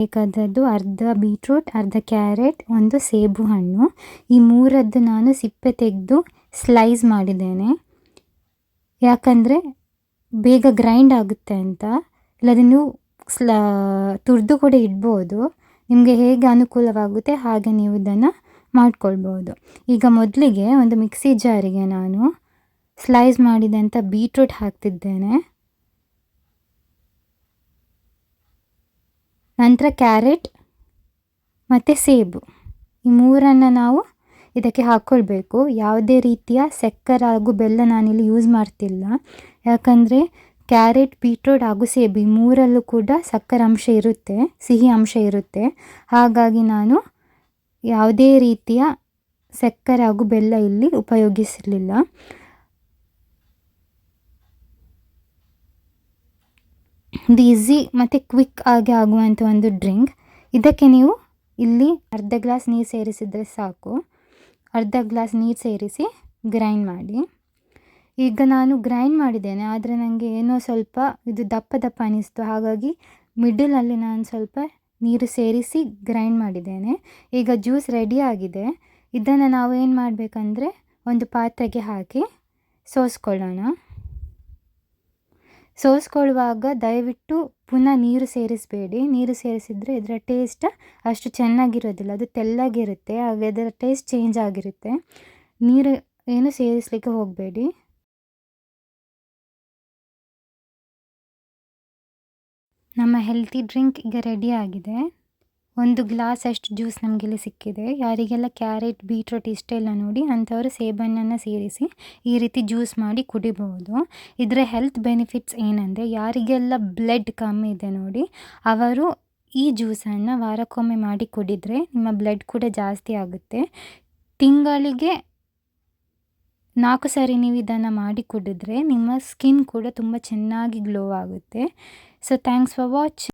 ಬೇಕಾದದ್ದು ಅರ್ಧ ಬೀಟ್ರೂಟ್, ಅರ್ಧ ಕ್ಯಾರೆಟ್, ಒಂದು ಸೇಬು ಹಣ್ಣು ಈ ಮೂರದ್ದು ನಾನು ಸಿಪ್ಪೆ ತೆಗೆದು ಸ್ಲೈಸ್ ಮಾಡಿದ್ದೇನೆ. ಯಾಕಂದರೆ ಬೇಗ ಗ್ರೈಂಡ್ ಆಗುತ್ತೆ ಅಂತ. ಇಲ್ಲದೆ ನೀವು ಸ್ಲ, ತುರಿದು ಕೂಡ ಇಡ್ಬೋದು. ನಿಮಗೆ ಹೇಗೆ ಅನುಕೂಲವಾಗುತ್ತೆ ಹಾಗೆ ನೀವು ಇದನ್ನು ಮಾಡ್ಕೊಳ್ಬೋದು. ಈಗ ಮೊದಲಿಗೆ ಒಂದು ಮಿಕ್ಸಿ ಜಾರಿಗೆ ನಾನು ಸ್ಲೈಸ್ ಮಾಡಿದಂಥ ಬೀಟ್ರೂಟ್ ಹಾಕ್ತಿದ್ದೇನೆ. ನಂತರ ಕ್ಯಾರೆಟ್ ಮತ್ತು ಸೇಬು. ಈ ಮೂರನ್ನು ನಾವು ಇದಕ್ಕೆ ಹಾಕ್ಕೊಳ್ಬೇಕು ಯಾವುದೇ ರೀತಿಯ ಸಕ್ಕರೆ ಹಾಗೂ ಬೆಲ್ಲ ನಾನಿಲ್ಲಿ ಯೂಸ್ ಮಾಡ್ತಿಲ್ಲ. ಯಾಕಂದರೆ ಕ್ಯಾರೆಟ್, ಬೀಟ್ರೋಟ್ ಹಾಗೂ ಸೇಬು ಈ ಮೂರಲ್ಲೂ ಕೂಡ ಸಕ್ಕರೆ ಅಂಶ ಇರುತ್ತೆ, ಸಿಹಿ ಅಂಶ ಇರುತ್ತೆ. ಹಾಗಾಗಿ ನಾನು ಯಾವುದೇ ರೀತಿಯ ಸಕ್ಕರೆ ಹಾಗೂ ಬೆಲ್ಲ ಇಲ್ಲಿ ಉಪಯೋಗಿಸಲಿಲ್ಲ. ಇದು ಈಸಿ ಮತ್ತು ಕ್ವಿಕ್ ಆಗಿ ಆಗುವಂಥ ಒಂದು ಡ್ರಿಂಕ್ ಇದಕ್ಕೆ ನೀವು ಇಲ್ಲಿ ಅರ್ಧ ಗ್ಲಾಸ್ ನೀರು ಸೇರಿಸಿದರೆ ಸಾಕು. ಅರ್ಧ ಗ್ಲಾಸ್ ನೀರು ಸೇರಿಸಿ ಗ್ರೈಂಡ್ ಮಾಡಿ. ಈಗ ನಾನು ಗ್ರೈಂಡ್ ಮಾಡಿದ್ದೇನೆ, ಆದರೆ ನನಗೆ ಏನೋ ಸ್ವಲ್ಪ ಇದು ದಪ್ಪ ದಪ್ಪ ಅನ್ನಿಸ್ತು ಹಾಗಾಗಿ ಮಿಡಲಲ್ಲಿ ನಾನು ಸ್ವಲ್ಪ ನೀರು ಸೇರಿಸಿ ಗ್ರೈಂಡ್ ಮಾಡಿದ್ದೇನೆ. ಈಗ ಜ್ಯೂಸ್ ರೆಡಿ ಆಗಿದೆ. ಇದನ್ನು ನಾವು ಏನು ಮಾಡಬೇಕಂದ್ರೆ ಒಂದು ಪಾತ್ರೆಗೆ ಹಾಕಿ ಸೋಸ್ಕೊಳ್ಳೋಣ. ಸೋಸ್ಕೊಳ್ಳುವಾಗ ದಯವಿಟ್ಟು ಪುನಃ ನೀರು ಸೇರಿಸಬೇಡಿ. ನೀರು ಸೇರಿಸಿದರೆ ಇದರ ಟೇಸ್ಟ್ ಅಷ್ಟು ಚೆನ್ನಾಗಿರೋದಿಲ್ಲ. ಅದು ತೆಳ್ಳಗಿರುತ್ತೆ, ಹಾಗೆ ಅದರ ಟೇಸ್ಟ್ ಚೇಂಜ್ ಆಗಿರುತ್ತೆ. ನೀರು ಏನು ಸೇರಿಸಲಿಕ್ಕೆ ಹೋಗಬೇಡಿ. ನಮ್ಮ ಹೆಲ್ತಿ ಡ್ರಿಂಕ್ ಈಗ ರೆಡಿ ಆಗಿದೆ. ಒಂದು ಗ್ಲಾಸ್ ಅಷ್ಟು ಜ್ಯೂಸ್ ನಮಗಿಲ್ಲಿ ಸಿಕ್ಕಿದೆ. ಯಾರಿಗೆಲ್ಲ ಕ್ಯಾರೆಟ್, ಬೀಟ್ರೋಟ್ ಇಷ್ಟ ಇಲ್ಲ ನೋಡಿ, ಅಂಥವರು ಸೇಬಣ್ಣನ್ನು ಸೇರಿಸಿ ಈ ರೀತಿ ಜ್ಯೂಸ್ ಮಾಡಿ ಕುಡಿಬಹುದು ಇದರ ಹೆಲ್ತ್ ಬೆನಿಫಿಟ್ಸ್ ಏನಂದರೆ, ಯಾರಿಗೆಲ್ಲ ಬ್ಲಡ್ ಕಮ್ಮಿ ಇದೆ ನೋಡಿ, ಅವರು ಈ ಜ್ಯೂಸನ್ನು ವಾರಕ್ಕೊಮ್ಮೆ ಮಾಡಿ ಕುಡಿದರೆ ನಿಮ್ಮ ಬ್ಲಡ್ ಕೂಡ ಜಾಸ್ತಿ ಆಗುತ್ತೆ. ತಿಂಗಳಿಗೆ ನಾಲ್ಕು ಸಾರಿ ನೀವು ಇದನ್ನು ಮಾಡಿ ಕುಡಿದ್ರೆ ನಿಮ್ಮ ಸ್ಕಿನ್ ಕೂಡ ತುಂಬ ಚೆನ್ನಾಗಿ ಗ್ಲೋ ಆಗುತ್ತೆ. So thanks for watch